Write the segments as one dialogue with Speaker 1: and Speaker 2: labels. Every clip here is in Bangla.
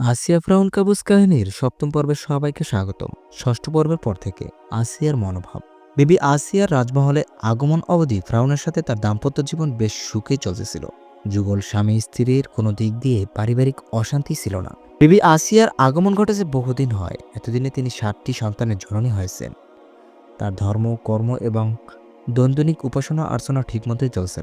Speaker 1: আসিয়া ফ্রাউন কাবুস কাহিনীর সপ্তম পর্বের সবাইকে স্বাগতম। ষষ্ঠ পর্বের পর থেকে আসিয়ার মনোভাব। বিবি আসিয়ার রাজমহলে আগমন অবধি ফ্রাউনের সাথে তার দাম্পত্য জীবন বেশ সুখেই চলতেছিল। যুগল স্বামী স্ত্রীর কোনো দিক দিয়ে পারিবারিক অশান্তি ছিল না। বিবি আসিয়ার আগমন ঘটেছে বহুদিন হয়, এতদিনে তিনি ষাটটি সন্তানের জননী হয়েছেন। তার ধর্ম, কর্ম এবং দৈনন্দিক উপাসনা অর্চনা ঠিকমতোই চলছে।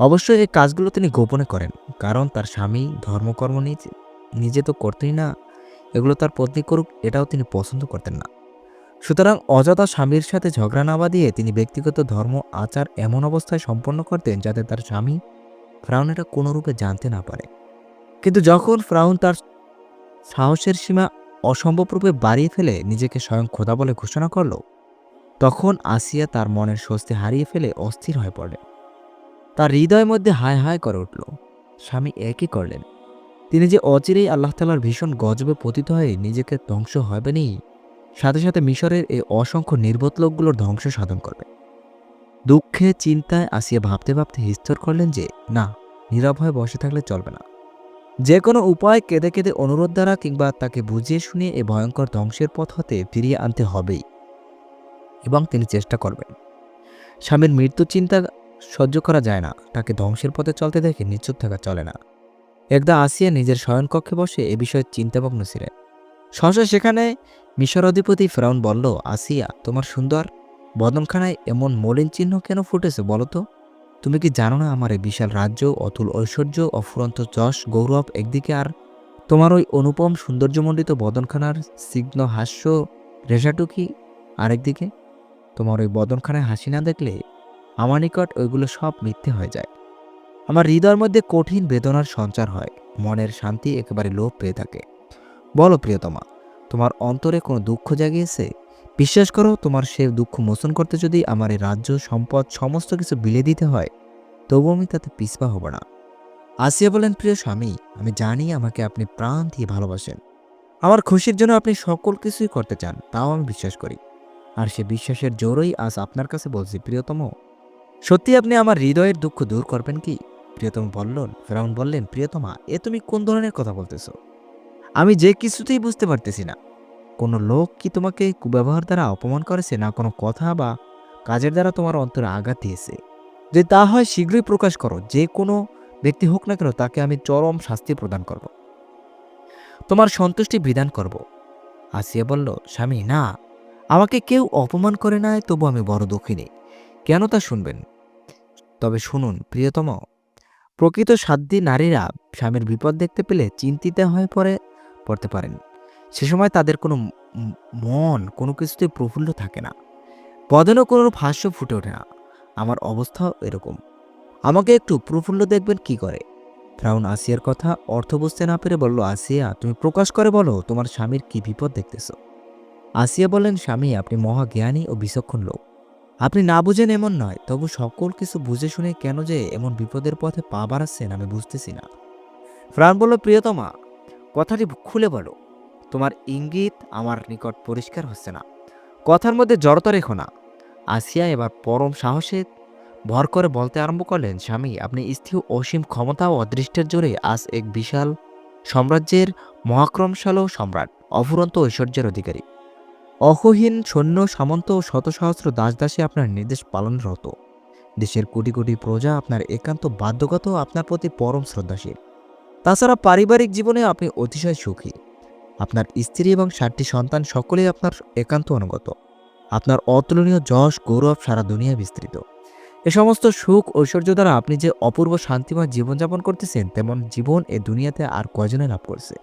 Speaker 1: অবশ্যই এই কাজগুলো তিনি গোপনে করেন, কারণ তার স্বামী ধর্মকর্ম নিয়ে নিজে তো করতেই না। এগুলো তার পত্নী করুক, এটাও তিনি পছন্দ করতেন না। সুতরাং অযথা স্বামীর সাথে ঝগড়া না বাঁধিয়ে তিনি ব্যক্তিগত ধর্ম, আচার এমন অবস্থায় সম্পন্ন করতেন যাতে তার স্বামী ফ্রাউন এটা কোনো রূপে জানতে না পারে। কিন্তু যখন ফ্রাউন তার সাহসের সীমা অসম্ভব রূপে বাড়িয়ে ফেলে, নিজেকে স্বয়ং খোদা বলে ঘোষণা করল, তখন আসিয়া তার মনের স্বস্তি হারিয়ে ফেলে অস্থির হয়ে পড়ে তার হৃদয়ের মধ্যে হায় হায় করে উঠল। স্বামী একই করলেন। তিনি যে অচিরেই আল্লাহ তালার ভীষণ গজবে পতিত হয়ে নিজেকে ধ্বংস হবেনি সাথে সাথে মিশরের এই অসংখ্য নির্বোধ লোকগুলোর ধ্বংস সাধন করবে। দুঃখে, চিন্তায় আসিয়া ভাবতে ভাবতে স্থির করলেন যে, না, নীরব হয়ে বসে থাকলে চলবে না। যে কোনো উপায় কেঁদে কেঁদে অনুরোধ দ্বারা কিংবা তাকে বুঝিয়ে শুনিয়ে এই ভয়ঙ্কর ধ্বংসের পথ হতে ফিরিয়ে আনতে হবেই। এবং তিনি চেষ্টা করবেন। স্বামীর মৃত্যু চিন্তা সহ্য করা যায় না। তাকে ধ্বংসের পথে চলতে দেখে নিশ্চুপ থাকা চলে না। একদা আসিয়া নিজের শয়নকক্ষে বসে এ বিষয়ে চিন্তামগ্ন ছিলেন। সহসা সেখানে মিশর অধিপতি ফেরাউন বলল, আসিয়া, তোমার সুন্দর বদনখানায় এমন মলিন চিহ্ন কেন ফুটেছে বলো তো? তুমি কি জানো না আমার এই বিশাল রাজ্য, অতুল ঐশ্বর্য, অফুরন্ত যশ, গৌরব একদিকে আর তোমার ওই অনুপম সৌন্দর্যমণ্ডিত বদনখানার সিগ্ন হাস্য রেশাটুকি আরেকদিকে? তোমার ওই বদনখানায় হাসি না দেখলে আমার নিকট ওইগুলো সব মিথ্যে হয়ে যায়। আমার হৃদয়ের মধ্যে কঠিন বেদনার সঞ্চার হয়। মনের শান্তি একেবারে লোপ পেয়ে থাকে। বলো প্রিয়তমা, তোমার অন্তরে কোনো দুঃখ জাগিয়েছে? বিশ্বাস করো, তোমার সে দুঃখ মোচন করতে যদি আমার এই রাজ্য, সম্পদ, সমস্ত কিছু বিলে দিতে হয়, তবু আমি তাতে পিছপা হব না। আসিয়া বলেন, প্রিয় স্বামী, আমি জানি আমাকে আপনি প্রাণ দিয়ে ভালোবাসেন। আমার খুশির জন্য আপনি সকল কিছুই করতে চান, তাও আমি বিশ্বাস করি। আর সে বিশ্বাসের জোরই আজ আপনার কাছে বলছি, প্রিয়তম। সত্যি আপনি আমার হৃদয়ের দুঃখ দূর করবেন কি? প্রিয়তম বললেন, ফেরাউন বললেন, প্রিয়তমা, এ তুমি কোন ধরনের কথা বলতেছ? আমি যে কিছুতেই বুঝতে পারতেছি না। কোনো লোক কি তোমাকে কুব্যবহার দ্বারা অপমান করেছে, না কোনো কথা বা কাজের দ্বারা তোমার অন্তরে আঘাত দিয়েছে? যদি তা হয়, শীঘ্রই প্রকাশ করো, যে কোনো ব্যক্তি হোক না কেন, তাকে আমি চরম শাস্তি প্রদান করব। তোমার সন্তুষ্টি বিধান করব। আসিয়া বলল, স্বামী, না, আমাকে কেউ অপমান করে নাই, তবু আমি বড় দুঃখিনী। কেন তা শুনবেন? তবে শুনুন, প্রিয়তম প্রকৃত সাধ্যী নারীরা স্বামীর বিপদ দেখতে পেলে চিন্তিত হয়ে পড়ে, পড়তে পারেন। সে সময় তাদের কোনো মন কোনো কিছুতে প্রফুল্ল থাকে না। বদনও কোনো ভাষ্য ফুটে ওঠে না। আমার অবস্থাও এরকম। আমাকে একটু প্রফুল্ল দেখবেন কি করে? ফ্রাউন আসিয়ার কথা অর্থ বুঝতে না পেরে বলল, আসিয়া, তুমি প্রকাশ করে বলো, তোমার স্বামীর কি বিপদ দেখতেছ? আসিয়া বলেন স্বামী, আপনি মহাজ্ঞানী ও বিচক্ষণ লোক। আপনি না বুঝেন এমন নয়, তবু সকল কিছু বুঝে শুনে কেন যে এমন বিপদের পথে পা বাড়াচ্ছেন আমি বুঝতেছি না। ফ্রান বলল, প্রিয়তমা, কথাটি খুলে বলো। তোমার ইঙ্গিত আমার নিকট পরিষ্কার হচ্ছে না। কথার মধ্যে জড়তা রেখো না। আসিয়া এবার পরম সাহসে ভর করে বলতে আরম্ভ করলেন, স্বামী, আপনি স্থির অসীম ক্ষমতা ও অদৃষ্টের জোরে আজ এক বিশাল সাম্রাজ্যের মহাক্রমশাল সম্রাট, অফুরন্ত ঐশ্বর্যের অধিকারী। অহহীন সৈন্য সামন্ত ও শত সহস্র দাস দাসী আপনার নির্দেশ পালনরত। দেশের কোটি কোটি প্রজা আপনার একান্ত বাধ্যগত আপনার প্রতি পরম শ্রদ্ধাশীল। তাছাড়া পারিবারিক জীবনে আপনি অতিশয় সুখী। আপনার স্ত্রী এবং ষাটটি সন্তান সকলেই আপনার একান্ত অনুগত। আপনার অতুলনীয় যশ, গৌরব সারা দুনিয়া বিস্তৃত। এ সমস্ত সুখ, ঐশ্বর্য দ্বারা আপনি যে অপূর্ব শান্তিময় জীবনযাপন করতেছেন, তেমন জীবন এ দুনিয়াতে আর কয়জনে লাভ করছে?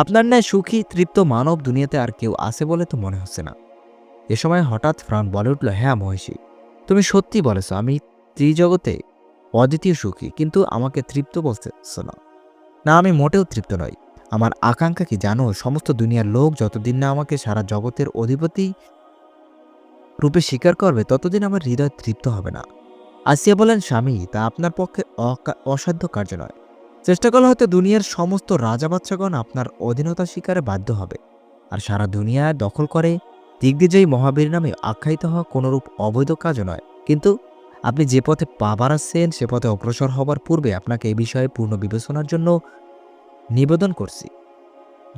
Speaker 1: আপনার ন্যায় সুখী, তৃপ্ত মানব দুনিয়াতে আর কেউ আছে বলে তো মনে হচ্ছে না। এ সময় হঠাৎ ফ্রান বলে উঠল হ্যাঁ মহিষী, তুমি সত্যি বলেছ, আমি ত্রিজগতে অদ্বিতীয় সুখী, কিন্তু আমাকে তৃপ্ত বলতেছ না। না, আমি মোটেও তৃপ্ত নই। আমার আকাঙ্ক্ষা কি জানো? সমস্ত দুনিয়ার লোক যতদিন না আমাকে সারা জগতের অধিপতি রূপে স্বীকার করবে, ততদিন আমার হৃদয় তৃপ্ত হবে না। আসিয়া বলেন, স্বামী, তা আপনার পক্ষে অসাধ্য কার্য নয়। চেষ্টা করলে হয়তো দুনিয়ার সমস্ত রাজা বাচ্চাগণ আপনার অধীনতা স্বীকারে বাধ্য হবে। আর সারা দুনিয়ায় দখল করে দিগ্বিজয়ী মহাবীর নামে আখ্যায়িত হওয়া কোনোরূপ অবৈধ কাজও নয়। কিন্তু আপনি যে পথে পা বাড়াচ্ছেন, সে পথে অগ্রসর হবার পূর্বে আপনাকে এ বিষয়ে পূর্ণ বিবেচনার জন্য নিবেদন করছি।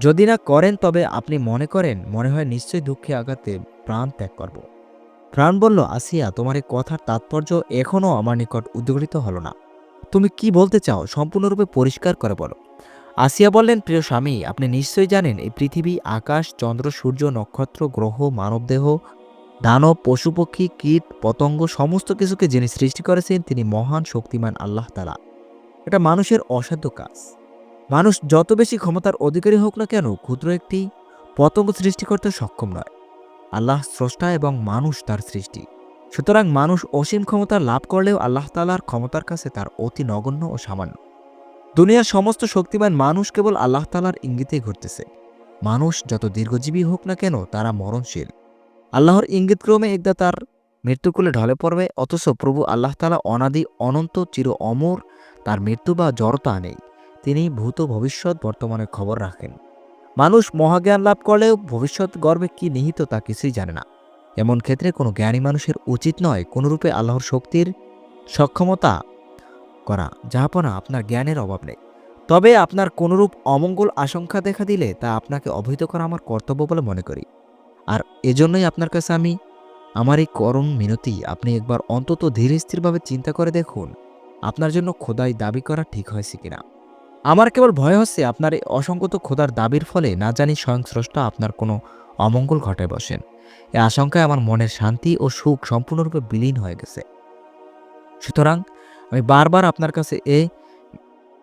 Speaker 1: যদি না করেন, তবে আপনি মনে করেন, মনে হয় নিশ্চয়ই দুঃখে আঘাতে প্রাণ ত্যাগ করব। প্রাণ বলল, আসিয়া, তোমার এই কথার তাৎপর্য এখনও আমার নিকট উদ্গলিত হলো না। তুমি কি বলতে চাও সম্পূর্ণরূপে পরিষ্কার করে বলো। আসিয়া বললেন, প্রিয় স্বামী, আপনি নিশ্চয়ই জানেন, এই পৃথিবী আকাশ, চন্দ্র, সূর্য, নক্ষত্র, গ্রহ মানবদেহ দানব পশুপক্ষী কীট, পতঙ্গ, সমস্ত কিছুকে যিনি সৃষ্টি করেছেন, তিনি মহান, শক্তিমান আল্লাহ তালা এটা মানুষের অসাধ্য কাজ। মানুষ যত বেশি ক্ষমতার অধিকারী হোক না কেন, ক্ষুদ্র একটি পতঙ্গ সৃষ্টি করতে সক্ষম নয়। আল্লাহ স্রষ্টা এবং মানুষ তার সৃষ্টি। সুতরাং মানুষ অসীম ক্ষমতা লাভ করলেও আল্লাহ তালার ক্ষমতার কাছে তার অতি নগণ্য ও সামান্য। দুনিয়ার সমস্ত শক্তিমান মানুষ কেবল আল্লাহ তালার ইঙ্গিতেই ঘুরতেছে মানুষ যত দীর্ঘজীবী হোক না কেন তারা মরণশীল। আল্লাহর ইঙ্গিতক্রমে একদা তার মৃত্যুকুলে ঢলে পড়বে, অথচ প্রভু আল্লাহ তালা অনাদি অনন্ত চির অমর, তার মৃত্যু বা জড়তা নেই। তিনি ভূত ভবিষ্যৎ বর্তমানে খবর রাখেন। মানুষ মহাজ্ঞান লাভ করলেও ভবিষ্যৎ গর্বে কি নিহিত তা কিছুই জানে না। এমন ক্ষেত্রে কোনো জ্ঞানী মানুষের উচিত নয় কোনোরূপে আল্লাহর শক্তির সক্ষমতা করা যাহাপনা আপনার জ্ঞানের অভাব নেই। তবে আপনার কোনোরূপ অমঙ্গল আশঙ্কা দেখা দিলে তা আপনাকে অবহিত করা আমার কর্তব্য বলে মনে করি। আর এজন্যই আপনার কাছে আমি আমার এই করণ মিনতি, আপনি একবার অন্তত ধীর স্থিরভাবে চিন্তা করে দেখুন, আপনার জন্য খোদাই দাবি করা ঠিক হয়েছে কিনা। আমার কেবল ভয় হচ্ছে আপনার এই অসংগত খোদার দাবির ফলে না জানি স্বয়ং স্রষ্টা আপনার কোনো অমঙ্গল ঘটায় বসেন। এ আশঙ্কায় আমার মনের শান্তি ও সুখ সম্পূর্ণরূপে বিলীন হয়ে গেছে। সুতরাং আমি বারবার আপনার কাছে এ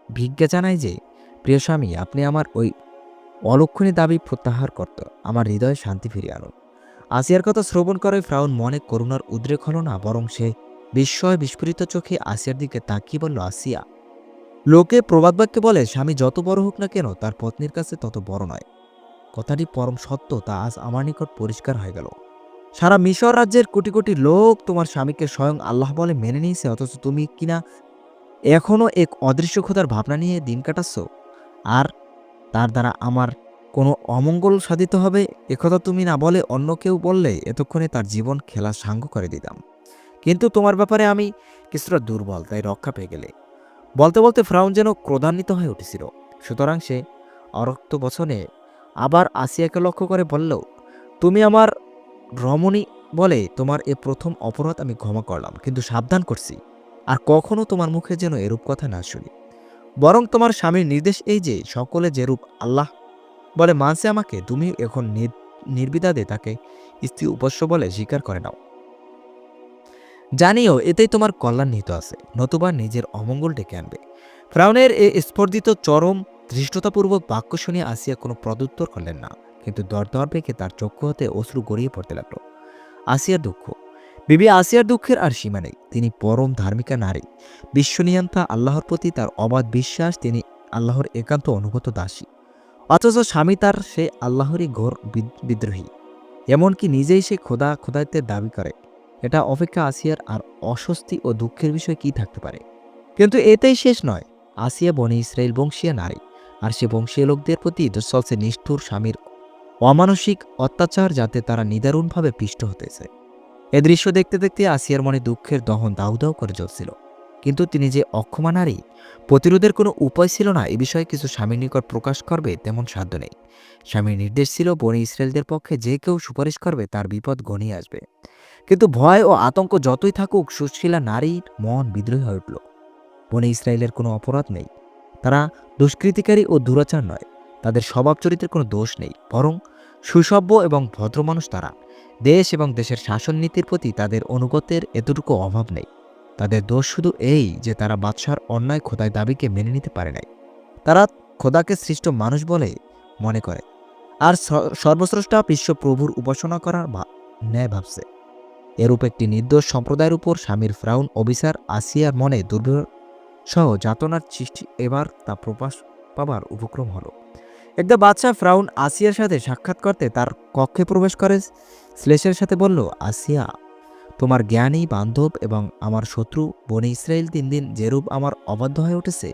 Speaker 1: ভিজ্ঞা জানাই যে, প্রিয় স্বামী, আপনি আমার ওই অলক্ষণী দাবি প্রত্যাহার করত। আমার হৃদয়ে শান্তি ফিরিয়ে আনুন। আসিয়ার কথা শ্রবণ করে ফ্রাউন মনে করুণার উদ্রেক হল না, বরং সে বিস্ময় বিস্ফোরিত চোখে আসিয়ার দিকে তাকিয়ে বলল, আসিয়া, লোকে প্রবাদ বাক্যে বলে, স্বামী যত বড় হোক না কেন, তার পত্নীর কাছে তত বড় নয়। কথাটি পরম সত্য, তা আজ আমার নিকট পরিষ্কার হয়ে গেল। সারা মিশর রাজ্যের কোটি কোটি লোক তোমার স্বামীকে স্বয়ং আল্লাহ বলে মেনে নিয়েছে, অথচ তুমি কিনা এখনও এক অদৃশ্য খোদার ভাবনা নিয়ে দিন কাটাচ্ছ? আর তার দ্বারা আমার কোনো অমঙ্গল সাধিত হবে? একথা তুমি না বলে অন্য কেউ বললে, এতক্ষণে তার জীবন খেলা সাঙ্গ করে দিতাম। কিন্তু তোমার ব্যাপারে আমি কিছুটা দুর্বল, তাই রক্ষা পেয়ে গেলে। বলতে বলতে ফ্রাউন যেন ক্রোধান্বিত হয়ে উঠেছিল। সুতরাং সে অরক্ত বচনে আবার আসিয়াকে লক্ষ্য করে বলল, তুমি আমার রমণী বলে তোমার এ প্রথম অপরাধ আমি ক্ষমা করলাম, কিন্তু সাবধান করছি, আর কখনো তোমার মুখে যেন এরূপ কথা না শুনি। বরং তোমার স্বামীর নির্দেশ এই যে, সকলে যেরূপ আল্লাহ বলে মানছে আমাকে তুমি এখন নির- নির্বিবাদে তাকে স্ত্রী উপস্য বলে স্বীকার করে নাও। জানিও, এতেই তোমার কল্যাণ নিহিত আছে, নতুবা নিজের অমঙ্গল ডেকে আনবে। ফ্রাউনের এ স্পর্ধিত চরম ধৃষ্টতাপূর্বক বাক্য শুনে আসিয়া কোনো প্রদুত্তর করলেন না, কিন্তু দরদর পেকে তার চক্ষু হতে অশ্রু গড়িয়ে পড়তে লাগল। আসিয়ার দুঃখ। বিবি, আসিয়ার দুঃখের আর সীমা নেই। তিনি পরম ধার্মিকা নারী। বিশ্বনিয়ন্তা আল্লাহর প্রতি তার অবাধ বিশ্বাস, তিনি আল্লাহর একান্ত অনুগত দাসী। অথচ স্বামী তার সে আল্লাহরই ঘোর বিদ- বিদ্রোহী। এমনকি নিজেই সে খোদা খোদায়ত্বের দাবি করে। এটা অপেক্ষা আসিয়ার আর অস্বস্তি ও দুঃখের বিষয় কি থাকতে পারে? কিন্তু এতেই শেষ নয়। আসিয়া বনি ইসরায়েল বংশীয় নারী। আর সে বংশীয় লোকদের প্রতি চলছে নিষ্ঠুর স্বামীর অমানসিক অত্যাচার যাতে তারা নিদারুণভাবে পিষ্ট হতেছে। এ দৃশ্য দেখতে দেখতে আসিয়ার মনে দুঃখের দহন দাউ দাউ করে জ্বলছিল। কিন্তু তিনি যে অক্ষমা নারী, প্রতিরোধের কোনো উপায় ছিল না, এ বিষয়ে কিছু স্বামীর নিকট প্রকাশ করবে তেমন সাধ্য নেই। স্বামীর নির্দেশ ছিল, বনি ইসরায়েলদের পক্ষে যে কেউ সুপারিশ করবে তার বিপদ ঘনিয়ে আসবে। কিন্তু ভয় ও আতঙ্ক যতই থাকুক, সুশীলা নারীর মন বিদ্রোহী হয়ে উঠল। বনে ইসরায়েলের কোনো অপরাধ নেই। তারা দুষ্কৃতিকারী ও দুরাচার নয়। তাদের স্বভাব চরিত্রের কোনো দোষ নেই, বরং সুসভ্য এবং ভদ্র মানুষ তারা। দেশ এবং দেশের শাসন নীতির প্রতি তাদের অনুগতের এতটুকু অভাব নেই। তাদের দোষ শুধু এই যে তারা বাদশার অন্যায় খোদায় দাবিকে মেনে নিতে পারে নাই। তারা খোদাকে সৃষ্ট মানুষ বলে মনে করে। আর স- সর্বস্রষ্টা বিশ্ব প্রভুর উপাসনা করার ন্যায় ভাবছে। এরূপ একটি নির্দোষ সম্প্রদায়ের উপর স্বামীর ফ্রাউন অবিচার আসিয়ার মনে দুর্বল সহ যাতনার সৃষ্টি এবার তা প্রকাশ পাবার উপক্রম হলো। একদা বাদশাহ ফ্রাউন আসিয়ার সাথে সাক্ষাৎ করতে তার কক্ষে প্রবেশ করে। শ্লেষের সাথে বলল, আসিয়া, তোমার জ্ঞানী বান্ধব এবং আমার শত্রু বনে ইসরায়েল তিন দিন যেরূপ আমার অবাধ্য হয়ে উঠেছে,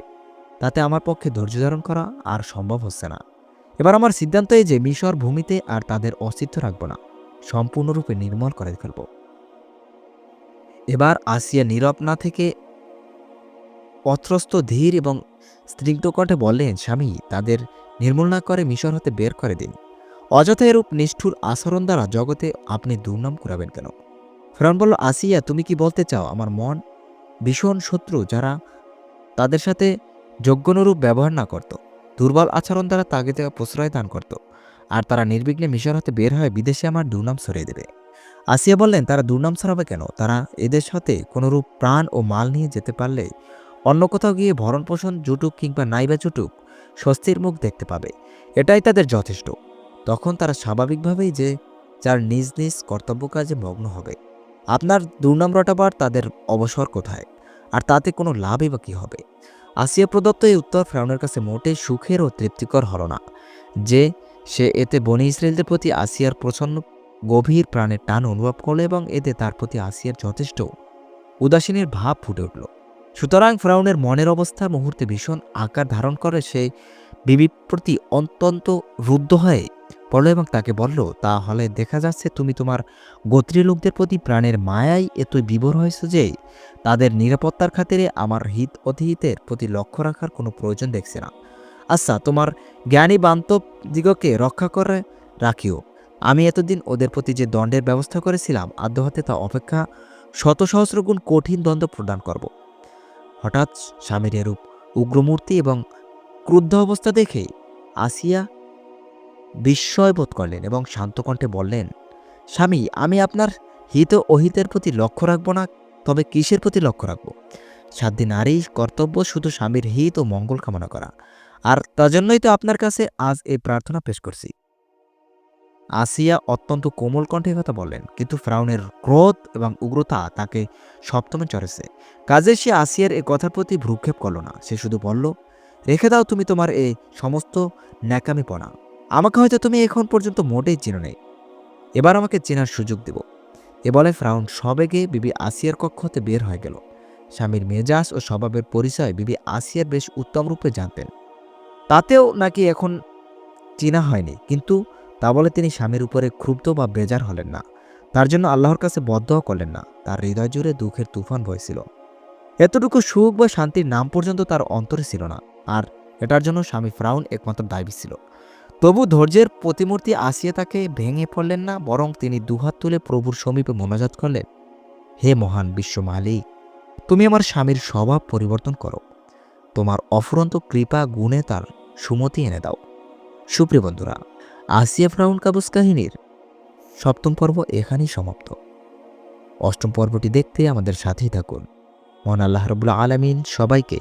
Speaker 1: তাতে আমার পক্ষে ধৈর্য ধারণ করা আর সম্ভব হচ্ছে না। এবার আমার সিদ্ধান্ত এই যে, মিশর ভূমিতে আর তাদের অস্তিত্ব রাখব না, সম্পূর্ণরূপে নির্মল করে ফেলব। এবার আসিয়া নীরব না থেকে পত্রস্থ ধীর এবং স্নিগ্ধ কণ্ঠে বললেন, স্বামী, তাদের নির্মূল না করে মিশর হতে বের করে দিন। অযথা এরূপ নিষ্ঠুর আচরণ দ্বারা জগতে আপনি দুর্নাম করাবেন কেন? ফেরাউন বলল, আসিয়া, তুমি কি বলতে চাও? আমার মন ভীষণ শত্রু যারা তাদের সাথে যোগ্যনুরূপ ব্যবহার না করত, দুর্বল আচরণ দ্বারা তাকে প্রশ্রয় দান করত, আর তারা নির্বিঘ্নে মিশর হতে বের হয়ে বিদেশে আমার দুর্নাম সরিয়ে দেবে। আসিয়া বললেন, তারা দুর্নাম ছড়াবে কেন? তারা এদের সাথে কোনোরূপ প্রাণ ও মাল নিয়ে যেতে পারলে অন্য কোথাও গিয়ে ভরণ পোষণ জুটুক কিংবা নাইবা জুটুক, স্বস্তির মুখ দেখতে পাবে। এটাই তাদের যথেষ্ট। তখন তারা স্বাভাবিকভাবেই যে যার নিজ নিজ কর্তব্য কাজে মগ্ন হবে। আপনার দুর্নাম রটাবার তাদের অবসর কোথায়? আর তাতে কোনো লাভই বা কী হবে? আসিয়া প্রদত্ত এই উত্তর ফ্রাউনের কাছে মোটেই সুখের ও তৃপ্তিকর হল না, যে সে এতে বনি ইসরায়েলদের প্রতি আসিয়ার প্রচণ্ড গভীর প্রাণের টান অনুভব করল এবং এতে তার প্রতি আসিয়ার যথেষ্ট উদাসীনের ভাব ফুটে উঠল। সুতরাং ফ্রাউনের মনের অবস্থা মুহূর্তে ভীষণ আকার ধারণ করে। সে বিবির প্রতি অত্যন্ত রুদ্ধ হয়ে পড়ল এবং তাকে বলল, তাহলে দেখা যাচ্ছে তুমি তোমার গোত্রীয় লোকদের প্রতি প্রাণের মায়ায় এত বিভোর হয়েছে যে তাদের নিরাপত্তার খাতিরে আমার হিত অতিহিতের প্রতি লক্ষ্য রাখার কোনো প্রয়োজন দেখছে না। আচ্ছা তোমার জ্ঞানী বান্তব দিগকে রক্ষা করে রাখিও। আমি এতদিন ওদের প্রতি যে দণ্ডের ব্যবস্থা করেছিলাম আদ্যহাতে তা অপেক্ষা শত সহস্র গুণ কঠিন দণ্ড প্রদান করব। হঠাৎ স্বামীর এরূপ উগ্রমূর্তি এবং ক্রুদ্ধ অবস্থা দেখে আসিয়া বিস্ময় বোধ করলেন এবং শান্ত কণ্ঠে বললেন, স্বামী, আমি আপনার হিত অহিতের প্রতি লক্ষ্য রাখব না, তবে কিসের প্রতি লক্ষ্য রাখব? সাধ্যী নারীর কর্তব্য শুধু স্বামীর হিত ও মঙ্গল কামনা করা। আর তাজন্যই তো আপনার কাছে আজ এই প্রার্থনা পেশ করছি। আসিয়া অত্যন্ত কোমল কণ্ঠে কথা বলেন কিন্তু ফ্রাউনের ক্রোধ এবং উগ্রতা তাকে সপ্তমে চড়েছে। কাজে সে আসিয়ার এ কথার প্রতি ভ্রুক্ষেপ করল না, সে শুধু বলল, রেখে দাও তুমি তোমার এই সমস্ত ন্যাকামিপনা। আমাকে হয়তো তুমি এখন পর্যন্ত মোটেই চিনো নেই। এবার আমাকে চেনার সুযোগ দেব। এ বলে ফ্রাউন সবেগে বিবি আসিয়ার কক্ষ হতে বের হয়ে গেল। স্বামীর মেজাজ ও স্বভাবের পরিচয় বিবি আসিয়ার বেশ উত্তম রূপে জানতেন। তাতেও নাকি এখন চেনা হয়নি, কিন্তু তা বলে তিনি স্বামীর উপরে ক্ষুব্ধ বা বেজার হলেন না। তার জন্য আল্লাহর কাছে বদ্ধও করলেন না। তার হৃদয় জুড়ে দুঃখের তুফান বইছিল। এতটুকু সুখ বা শান্তির নাম পর্যন্ত তার অন্তরে ছিল না, আর এটার জন্য স্বামী ফ্রাউন একমাত্র দায়ী ছিল। তবু ধৈর্যের প্রতিমূর্তি আসিয়া তাকে ভেঙে পড়লেন না, বরং তিনি দুহাত তুলে প্রভুর সমীপে মোনাজাত করলেন, হে মহান বিশ্ব মালিক, তুমি আমার স্বামীর স্বভাব পরিবর্তন করো। তোমার অফুরন্ত কৃপা, গুণে তার সুমতি এনে দাও। সুপ্রিয় বন্ধুরা আসিয়া ফ্রাউন কাবুস কাহিনীর সপ্তম পর্ব এখানেই সমাপ্ত। অষ্টম পর্বটি দেখতে আমাদের সাথেই থাকুন। মন আল্লাহ রবুল্লা আলমিন সবাইকে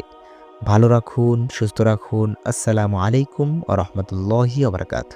Speaker 1: ভালো রাখুন, সুস্থ রাখুন। আসসালামু আলাইকুম ও রহমতুল্লাহি আবরকাত